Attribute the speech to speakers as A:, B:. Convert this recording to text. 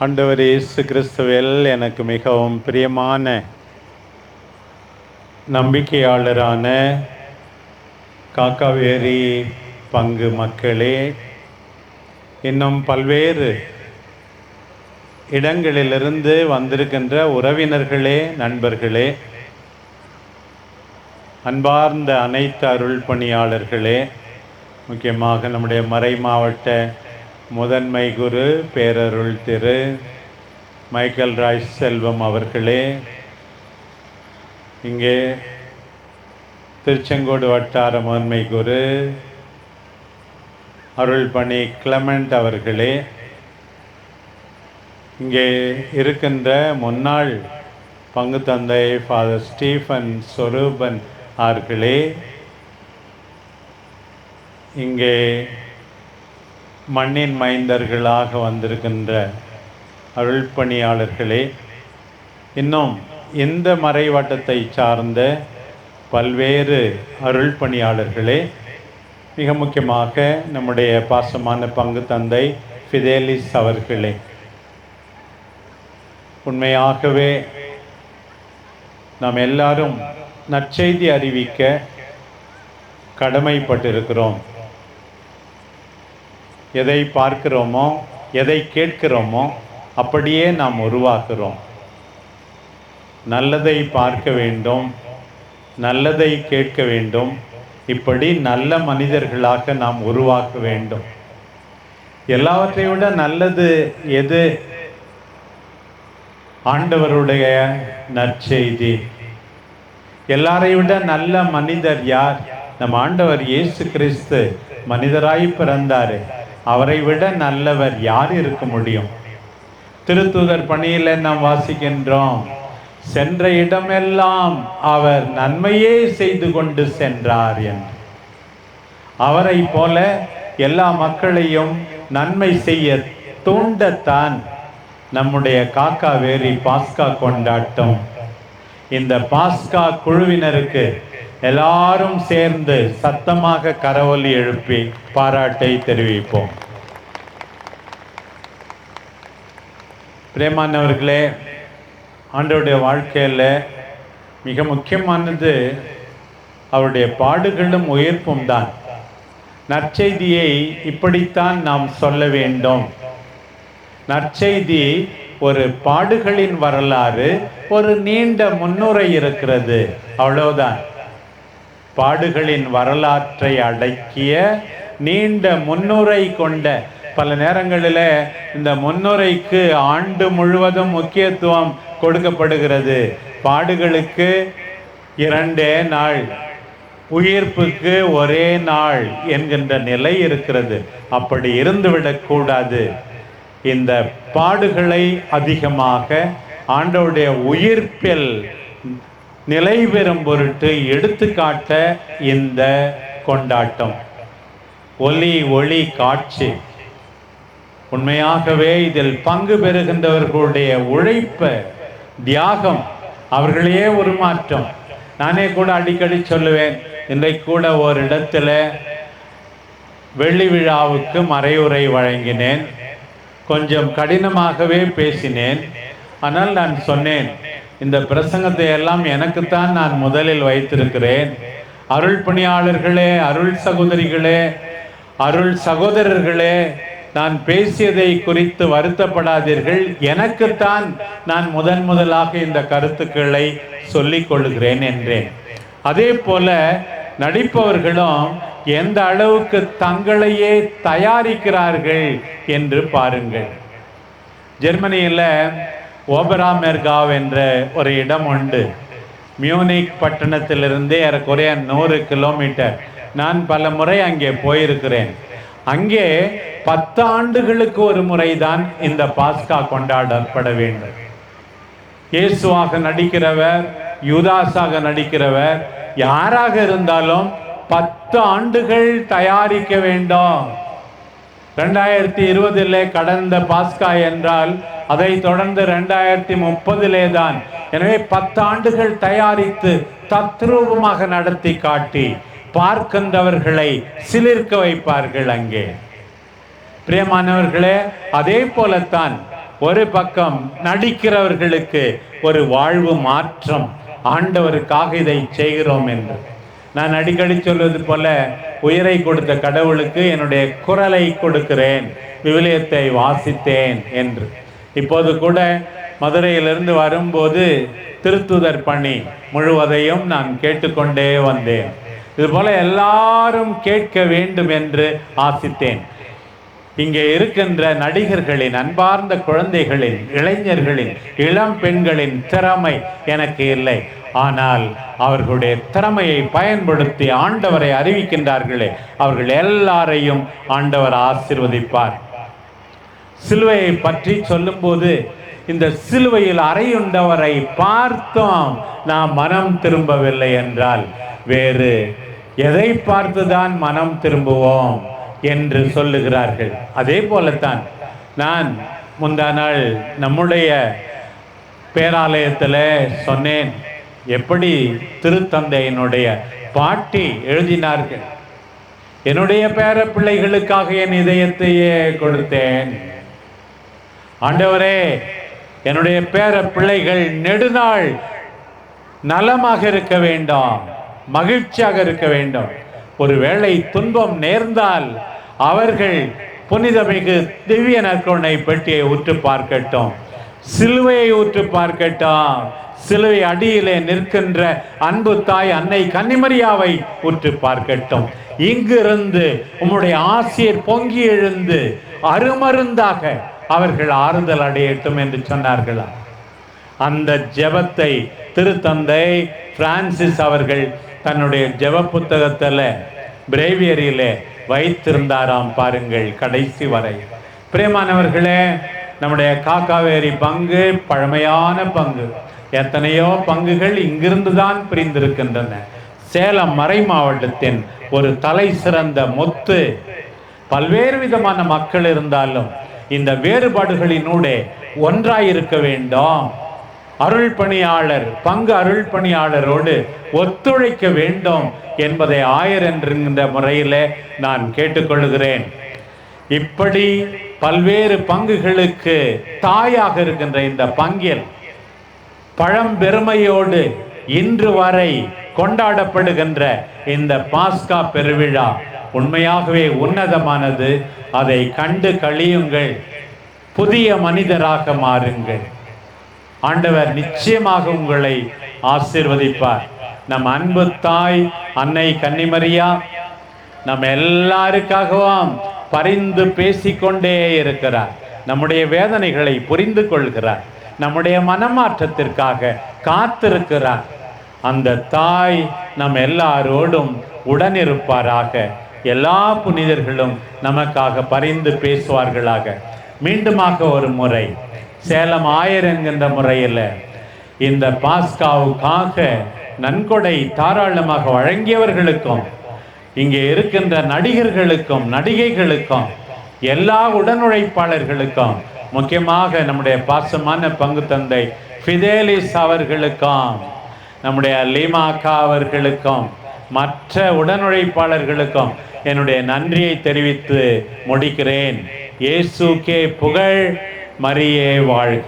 A: ஆண்டவர் இயேசு கிறிஸ்துவில் எனக்கு மிகவும் பிரியமான நம்பிக்கையாளரான காக்காவேரி பங்கு மக்களே இன்னும் பல்வேறு இடங்களிலிருந்து வந்திருக்கின்ற உறவினர்களே நண்பர்களே அன்பார்ந்த அனைத்து அருள் பணியாளர்களே முக்கியமாக நம்முடைய மறை மாவட்ட முதன்மை குரு பேரருள் திரு மைக்கேல் ராய் செல்வம் அவர்களே. இங்கே திருச்செங்கோடு வட்டார முதன்மை குரு அருள்பணி கிளமெண்ட் அவர்களே. இங்கே இருக்கின்ற முன்னாள் பங்கு தந்தை ஃபாதர் ஸ்டீஃபன் சொரூபன் அவர்களே. இங்கே மண்ணின் மைந்தர்களாக வந்திருக்கின்ற அருள்பணியாளர்களே இன்னும் இந்த மறைவட்டத்தை சார்ந்த பல்வேறு அருள்பணியாளர்களே மிக முக்கியமாக நம்முடைய பாசமான பங்கு தந்தை ஃபிதேலிஸ் அவர்களே. உண்மையாகவே நாம் எல்லாரும் நற்செய்தி அறிவிக்க கடமைப்பட்டிருக்கிறோம். எதை பார்க்கிறோமோ எதை கேட்கிறோமோ அப்படியே நாம் உருவாக்குறோம் நல்லதை பார்க்க வேண்டும் நல்லதை கேட்க வேண்டும் இப்படி நல்ல மனிதர்களாக நாம் உருவாக்க வேண்டும். எல்லாவற்றை விட நல்லது எது? ஆண்டவருடைய நற்செய்தி. எல்லாரை விட நல்ல மனிதர் யார்? நம் ஆண்டவர் இயேசு கிறிஸ்து மனிதராய் பிறந்தாரு. அவரை விட நல்லவர் யார் இருக்க முடியும்? திருத்தூதர் பணியில் நாம் வாசிக்கின்றோம். சென்ற இடமெல்லாம் அவர் நன்மையே செய்து கொண்டு சென்றார் என்று. அவரை போல எல்லா மக்களையும் நன்மை செய்ய தூண்டத்தான் நம்முடைய காக்கா வேரி பாஸ்கா கொண்டாட்டம். இந்த பாஸ்கா குழுவினருக்கு எல்லாரும் சேர்ந்து சத்தமாக கரவொலி எழுப்பி பாராட்டை தெரிவிப்போம். பிரேமானவர்களே ஆண்டவருடைய வாழ்க்கையில் மிக முக்கியமானது அவருடைய பாடுகளும் உயர்ப்பும் தான். நற்செய்தியை இப்படித்தான் நாம் சொல்ல வேண்டும். நற்செய்தி ஒரு பாடுகளின் வரலாறு ஒரு நீண்ட முன்னுரை இருக்கிறது. அவ்வளவுதான். பாடுகளின் வரலாற்றை அடக்கிய நீண்ட முன்னுரை கொண்ட பல நேரங்களில் இந்த முன்னுரைக்கு ஆண்டு முழுவதும் முக்கியத்துவம் கொடுக்கப்படுகிறது. பாடுகளுக்கு இரண்டே நாள் உயிர்ப்புக்கு ஒரே நாள் என்கின்ற நிலை இருக்கிறது. அப்படி இருந்துவிடக்கூடாது இந்த பாடுகளை அதிகமாக ஆண்டவுடைய உயிர்ப்பில் நிலை பெறும் பொருட்டு எடுத்துக்காட்ட இந்த கொண்டாட்டம். ஒலி ஒளி காட்சி. உண்மையாகவே இதில் பங்கு பெறுகின்றவர்களுடைய உழைப்பு தியாகம் அவர்களையே உருமாற்றம் நானே கூட அடிக்கடி சொல்லுவேன் இன்றைக்கு கூட ஒரு இடத்துல வெள்ளி விழாவுக்கு மறையுரை வழங்கினேன். கொஞ்சம் கடினமாகவே பேசினேன். ஆனால் நான் சொன்னேன் இந்த பிரசங்கத்தை எல்லாம் எனக்குத்தான் நான் முதலில் வைத்திருக்கிறேன். அருள் பணியாளர்களே அருள் சகோதரிகளே அருள் சகோதரர்களே நான் பேசியதை குறித்து வருத்தப்படாதீர்கள். எனக்குத்தான் நான் முதன் முதலாக இந்த கருத்துக்களை சொல்லிக் கொள்கிறேன் என்றேன். அதே போல நடிப்பவர்களும் எந்த அளவுக்கு தங்களையே தயாரிக்கிறார்கள் என்று பாருங்கள். ஜெர்மனியில் ஓபராமெர்காவ் என்ற ஒரு இடம் உண்டு. மியூனிக் பட்டணத்திலிருந்து ஏறக்குறைய நூறு கிலோமீட்டர். நான் பல முறை அங்கே போயிருக்கிறேன். அங்கே பத்து ஆண்டுகளுக்கு ஒரு முறைதான் இந்த பாஸ்கா கொண்டாடப்பட வேண்டும். இயேசுவாக நடிக்கிறவர் யூதாஸாக நடிக்கிறவர் யாராக இருந்தாலும் பத்து ஆண்டுகள் தயாரிக்க வேண்டும். ரெண்டாயிரத்தி இருபதிலே கடந்த பாஸ்கா என்றால் அதை தொடர்ந்து ரெண்டாயிரத்தி முப்பதிலே தான் எனவே பத்து ஆண்டுகள் தயாரித்து தத்ரூபமாக நடத்தி காட்டி பார்க்கின்றவர்களை சிலிர்க்க வைப்பார்கள் அங்கே. பிரியமானவர்களே அதே போலத்தான் ஒரு பக்கம் நடிக்கிறவர்களுக்கு ஒரு வாழ்வு மாற்றம் ஆண்டவருக்காக இதை செய்கிறோம் என்று. நான் அடிக்கடி சொல்வது போல உயிரை கொடுத்த கடவுளுக்கு என்னுடைய குரலை கொடுக்கிறேன் விவிலியத்தை வாசித்தேன் என்று. இப்போது கூட மதுரையிலிருந்து வரும்போது திருத்துதர் பணி முழுவதையும் நான் கேட்டுக்கொண்டே வந்தேன். இதுபோல எல்லாரும் கேட்க வேண்டும் என்று ஆசித்தேன். இங்கே இருக்கின்ற நடிகர்களின் அன்பார்ந்த குழந்தைகளின் இளைஞர்களின் இளம் பெண்களின் திறமை எனக்கு இல்லை. ஆனால் அவர்களுடைய திறமையை பயன்படுத்தி ஆண்டவரை அறிவிக்கின்றார்களே அவர்கள் எல்லாரையும் ஆண்டவர் ஆசிர்வதிப்பார். சிலுவையை பற்றி சொல்லும்போது இந்த சிலுவையில் அறையுண்டவரை பார்த்தோம் நாம் மனம் திரும்பவில்லை என்றால் வேறு எதை பார்த்துதான் மனம் திரும்புவோம் என்று சொல்லுகிறார்கள். அதே போலத்தான் நான் முந்தா நாள் நம்முடைய பேராலயத்தில் சொன்னேன் எப்படி திருத்தந்தையினுடைய பாட்டி எழுதினார்கள்? என்னுடைய பேர பிள்ளைகளுக்காக என் இதயத்தையே கொடுத்தேன். ஆண்டவரே என்னுடைய பேர பிள்ளைகள் நெடுநாள் நலமாக இருக்க வேண்டாம். மகிழ்ச்சியாக இருக்க வேண்டும். ஒருவேளை துன்பம் நேர்ந்தால் அவர்கள் புனிதமிகு திவ்ய நற்கொண்டை பெட்டியை உற்று பார்க்கட்டும். சிலுவையை உற்று பார்க்கட்டும். சிலுவை அடியிலே நிற்கின்ற அன்பு தாய் அன்னை கன்னிமரியாவை உற்று பார்க்கட்டும். இங்கிருந்து உம்முடைய ஆசிரியர் பொங்கி எழுந்து அருமருந்தாக அவர்கள் ஆறுதல் அடையட்டும் என்று சொன்னார்களா அந்த ஜெபத்தை திருத்தந்தை பிரான்சிஸ் அவர்கள் தன்னுடைய ஜெப புத்தகத்தில் பிரேவியரியிலே வைத்திருந்தாராம் பாருங்கள் கடைசி வரை. பிரியமானவர்களே நம்முடைய காக்காவேரி பங்கு பழமையான பங்கு. எத்தனையோ பங்குகள் இங்கிருந்து தான் பிரிந்திருக்கின்றன. சேலம் மறை மாவட்டத்தின் ஒரு தலை சிறந்த முத்து பல்வேறு விதமான மக்கள் இருந்தாலும் இந்த வேறுபாடுகளினூடே ஒன்றாயிருக்க வேண்டும். அருள் பணியாளர் பங்கு அருள் பணியாளரோடு ஒத்துழைக்க வேண்டும் என்பதை ஆயர் என்கின்ற முறையில் நான் கேட்டுக்கொள்கிறேன். இப்படி பல்வேறு பங்குகளுக்கு தாயாக இருக்கின்ற இந்த பங்கில் பழம்பெருமையோடு இன்று வரை கொண்டாடப்படுகின்ற இந்த பாஸ்கா பெருவிழா உண்மையாகவே உன்னதமானது. அதை கண்டு கழியுங்கள். புதிய மனிதராக மாறுங்கள். ஆண்டவர் நிச்சயமாக உங்களை ஆசீர்வதிப்பார். நம் அன்பு தாய் அன்னை கன்னிமரியா நம் எல்லாருக்காகவும் பரிந்து பேசிக்கொண்டே இருக்கிறார். நம்முடைய வேதனைகளை புரிந்து கொள்கிறார். நம்முடைய மனமாற்றத்திற்காக காத்திருக்கிறார். அந்த தாய் நம் எல்லாரோடும் உடனிருப்பாராக. எல்லா புனிதர்களும் நமக்காக பரிந்து பேசுவார்களாக. மீண்டுமாக ஒரு முறை சேலம் ஆயர் என்கின்ற முறையில் இந்த பாஸ்காவுக்காக நன்கொடை தாராளமாக வழங்கியவர்களுக்கும் இங்கே இருக்கின்ற நடிகர்களுக்கும் நடிகைகளுக்கும் எல்லா உடனுழைப்பாளர்களுக்கும் முக்கியமாக நம்முடைய பாசமான பங்கு தந்தை ஃபிதேலிஸ் அவர்களுக்கும் நம்முடைய லீமாக்கா அவர்களுக்கும் மற்ற உடனுழைப்பாளர்களுக்கும் என்னுடைய நன்றியை தெரிவித்து முடிக்கிறேன். இயேசுக்கே புகழ். மரியே வாழ்க